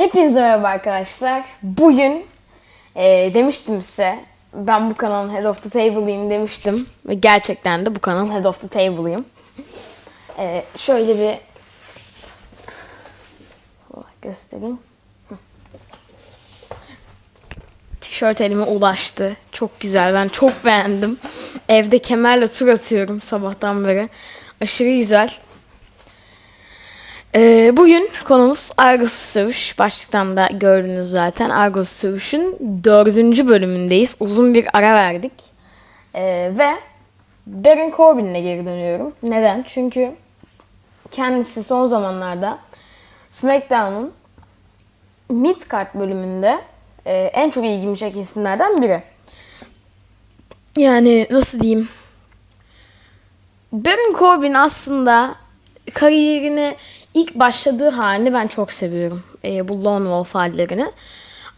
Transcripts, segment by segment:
Hepinize merhaba arkadaşlar. Bugün e, demiştim size ben bu kanalın Head of the Table'ıyım demiştim. Ve gerçekten de bu kanalın Head of the Table'ıyım. E, şöyle bir göstereyim. Tişört elime ulaştı. Çok güzel. Ben çok beğendim. Evde kemerle tur atıyorum sabahtan beri. Aşırı güzel. Ee, bugün konumuz Argos Sövüş. Başlıktan da gördünüz zaten. Argos Sövüş'ün dördüncü bölümündeyiz. Uzun bir ara verdik. Ee, ve Baron Corbin'le geri dönüyorum. Neden? Çünkü kendisi son zamanlarda SmackDown'un Midcard bölümünde e, en çok ilgimi çeken isimlerden biri. Yani nasıl diyeyim? Baron Corbin aslında kariyerini ilk başladığı halini ben çok seviyorum. E, bu Lone Wolf hallerini.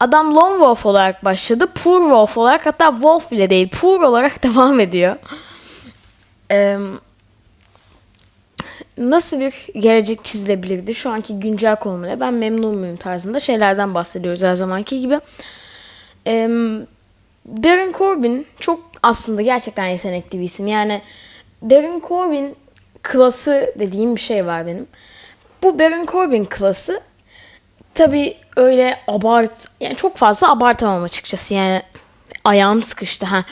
Adam Lone Wolf olarak başladı. Poor Wolf olarak hatta Wolf bile değil. Poor olarak devam ediyor. E, nasıl bir gelecek çizilebilirdi şu anki güncel konumuyla ben memnun muyum tarzında şeylerden bahsediyoruz her zamanki gibi. E, Baron Corbin çok aslında gerçekten yetenekli bir isim. Yani Baron Corbin klası dediğim bir şey var benim. Bu Baron Corbin klası tabi öyle abart yani çok fazla abartamam açıkçası yani ayağım sıkıştı ha.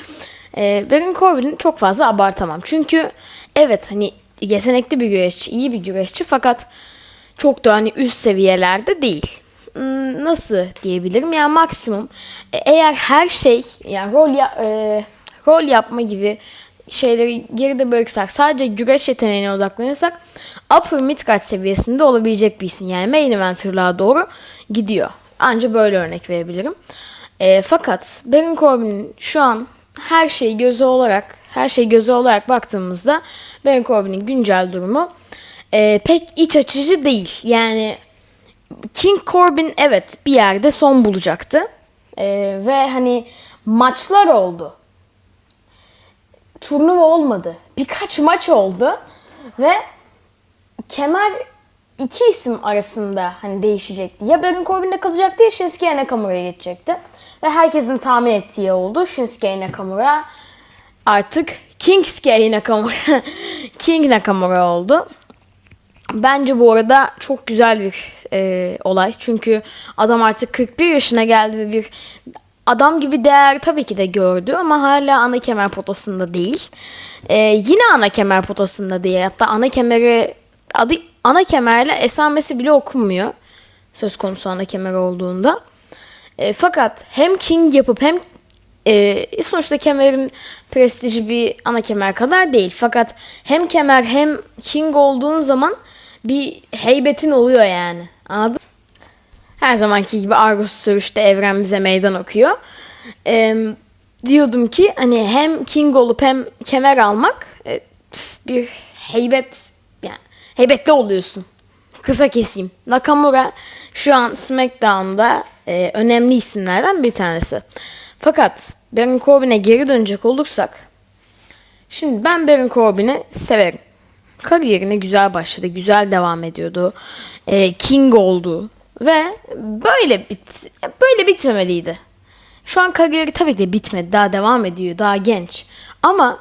Ee, Baron Corbin'i çok fazla abartamam. Çünkü evet hani yetenekli bir güreşçi, iyi bir güreşçi fakat çok da hani üst seviyelerde değil. Hmm, Nasıl diyebilirim? Yani maksimum e, eğer her şey yani rol ya, e, rol yapma gibi şeyleri geride bırakırsak sadece güreş yeteneğine odaklanırsak upper midcard seviyesinde olabilecek bir isim. Yani main eventer'lığa doğru gidiyor. Anca böyle örnek verebilirim. E, fakat Baron Corbin'in şu an her şeyi göze olarak her şey göze olarak baktığımızda Baron Corbin'in güncel durumu e, pek iç açıcı değil. Yani King Corbin evet bir yerde son bulacaktı. E, ve hani maçlar oldu turnuva olmadı. Birkaç maç oldu ve kemer iki isim arasında hani değişecekti. Ya Baron Corbin'de kalacaktı ya Shinsuke Nakamura'ya geçecekti. Ve herkesin tahmin ettiği oldu. Shinsuke Nakamura artık Kingsuke Nakamura King Nakamura oldu. Bence bu arada çok güzel bir e, olay. Çünkü adam artık 41 yaşına geldi ve bir adam gibi değer tabii ki de gördü ama hala ana kemer potasında değil. Ee, yine ana kemer potasında değil. Hatta ana kemeri adı ana kemerle esamesi bile okunmuyor. Söz konusu ana kemer olduğunda. E, fakat hem King yapıp hem e, sonuçta kemerin prestiji bir ana kemer kadar değil. Fakat hem kemer hem King olduğun zaman bir heybetin oluyor yani. Anladın? Her zamanki gibi Argus sürüşte evren bize meydan okuyor. Ee, diyordum ki hani hem King olup hem kemer almak e, bir heybet yani heybetli oluyorsun. Kısa keseyim. Nakamura şu an SmackDown'da e, önemli isimlerden bir tanesi. Fakat Baron Corbin'e geri dönecek olursak şimdi ben Baron Corbin'i severim. Kariyerine güzel başladı. Güzel devam ediyordu. E, King oldu. Ve böyle bit böyle bitmemeliydi. Şu an kariyeri tabii ki bitmedi. Daha devam ediyor. Daha genç. Ama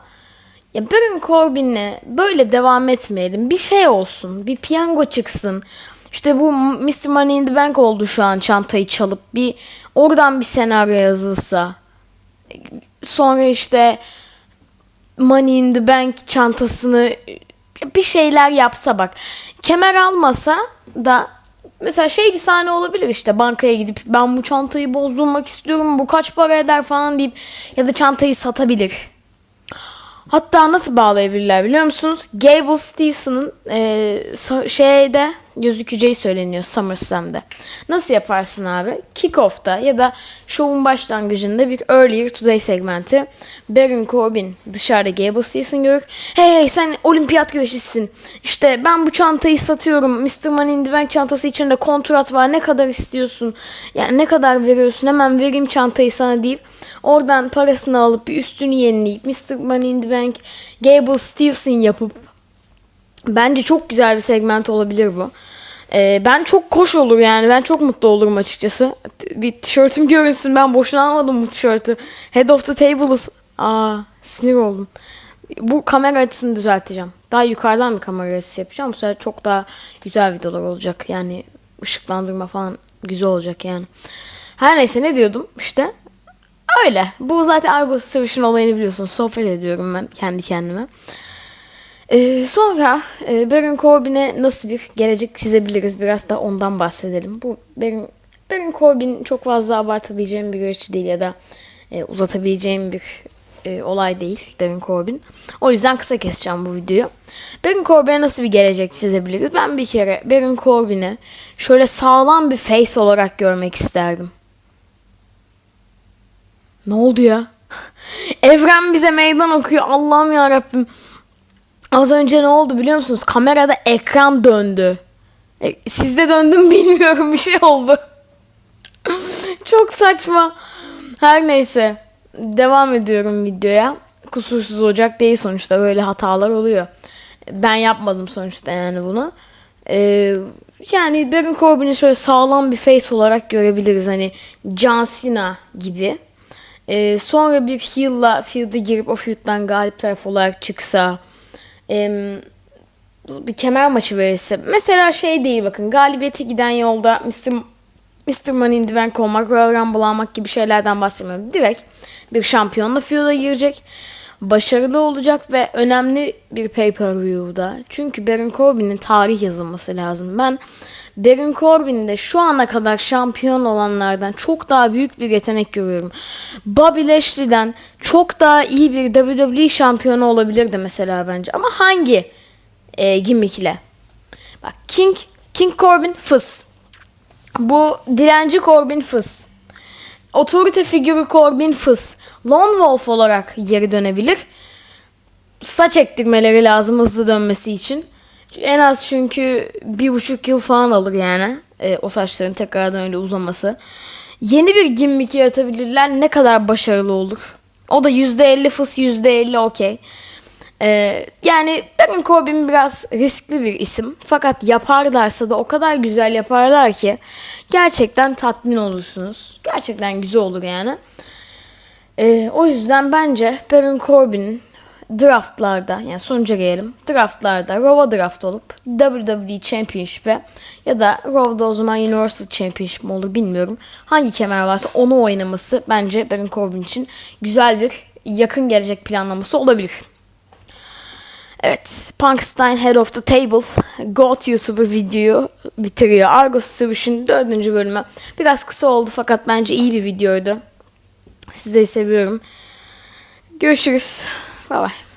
ya Baron Corbin'le böyle devam etmeyelim. Bir şey olsun. Bir piyango çıksın. İşte bu Mr. Money in the Bank oldu şu an çantayı çalıp. Bir oradan bir senaryo yazılsa. Sonra işte Money in the Bank çantasını bir şeyler yapsa bak. Kemer almasa da mesela şey bir sahne olabilir işte bankaya gidip ben bu çantayı bozdurmak istiyorum bu kaç para eder falan deyip ya da çantayı satabilir. Hatta nasıl bağlayabilirler biliyor musunuz? Gable Stevenson'ın e, şeyde gözükeceği söyleniyor SummerSlam'da. Nasıl yaparsın abi? Kickoff'ta ya da şovun başlangıcında bir Earlier Today segmenti Baron Corbin dışarıda Gable Stevenson görür. Hey hey sen olimpiyat güreşçisin. İşte ben bu çantayı satıyorum. Mr. Money in the Bank çantası içinde kontrat var. Ne kadar istiyorsun? Yani ne kadar veriyorsun? Hemen vereyim çantayı sana deyip oradan parasını alıp bir üstünü yenileyip Mr. Money in the Bank Gable Stevenson yapıp Bence çok güzel bir segment olabilir bu. Ee, ben çok hoş olur yani. Ben çok mutlu olurum açıkçası. Bir tişörtüm görünsün. Ben boşuna almadım bu tişörtü. Head of the table'ız. Aa sinir oldum. Bu kamera açısını düzelteceğim. Daha yukarıdan bir kamera açısı yapacağım. Bu sefer çok daha güzel videolar olacak. Yani ışıklandırma falan güzel olacak yani. Her neyse ne diyordum işte. Öyle. Bu zaten Argo Savaş'ın olayını biliyorsun. Sohbet ediyorum ben kendi kendime. Ee, sonra e, Baron Corbin'e nasıl bir gelecek çizebiliriz? Biraz da ondan bahsedelim. Bu Baron, Baron Corbin çok fazla abartabileceğim bir güreşçi değil ya da e, uzatabileceğim bir e, olay değil Baron Corbin. O yüzden kısa keseceğim bu videoyu. Baron Corbin'e nasıl bir gelecek çizebiliriz? Ben bir kere Baron Corbin'i şöyle sağlam bir face olarak görmek isterdim. Ne oldu ya? Evren bize meydan okuyor. Allah'ım ya Rabbim. Az önce ne oldu biliyor musunuz? Kamerada ekran döndü. E, sizde döndü mü bilmiyorum bir şey oldu. Çok saçma. Her neyse. Devam ediyorum videoya. Kusursuz olacak değil sonuçta. Böyle hatalar oluyor. Ben yapmadım sonuçta yani bunu. Ee, yani Baron Corbin'i şöyle sağlam bir face olarak görebiliriz. Hani John Cena gibi. Ee, sonra bir heel'la feud'a girip o feud'dan galip taraf olarak çıksa bir kemer maçı verirse mesela şey değil bakın galibiyete giden yolda Mr. Mr. Money in the Bank olmak, Royal Rumble almak gibi şeylerden bahsetmiyorum. Direkt bir şampiyonla feud'a girecek. Başarılı olacak ve önemli bir pay-per-view'da. Çünkü Baron Corbin'in tarih yazılması lazım. Ben Baron Corbin'de şu ana kadar şampiyon olanlardan çok daha büyük bir yetenek görüyorum. Bobby Lashley'den çok daha iyi bir WWE şampiyonu olabilirdi mesela bence. Ama hangi e, gimmick ile? Bak King King Corbin fıs. Bu dilenci Corbin fıs. Otorite figürü Corbin fıs. Lone Wolf olarak geri dönebilir. Saç ektirmeleri lazım hızlı dönmesi için. En az çünkü bir buçuk yıl falan alır yani. E, o saçların tekrardan öyle uzaması. Yeni bir gimmick yaratabilirler. Ne kadar başarılı olur. O da %50 fıs %50 okey. Ee, yani Baron Corbin biraz riskli bir isim. Fakat yaparlarsa da o kadar güzel yaparlar ki gerçekten tatmin olursunuz. Gerçekten güzel olur yani. Ee, o yüzden bence Baron Corbin'in draftlarda yani sonuca gelelim. Draftlarda Raw'a draft olup WWE Championship'e ya da Raw'da o zaman Universal Championship mi olur bilmiyorum. Hangi kemer varsa onu oynaması bence Baron Corbin için güzel bir yakın gelecek planlaması olabilir. Evet, Punkstein Head of the Table GOAT YouTuber videoyu bitiriyor. Argos Savaş'ın dördüncü bölümü. Biraz kısa oldu fakat bence iyi bir videoydu. Sizleri seviyorum. Görüşürüz. Bye bye.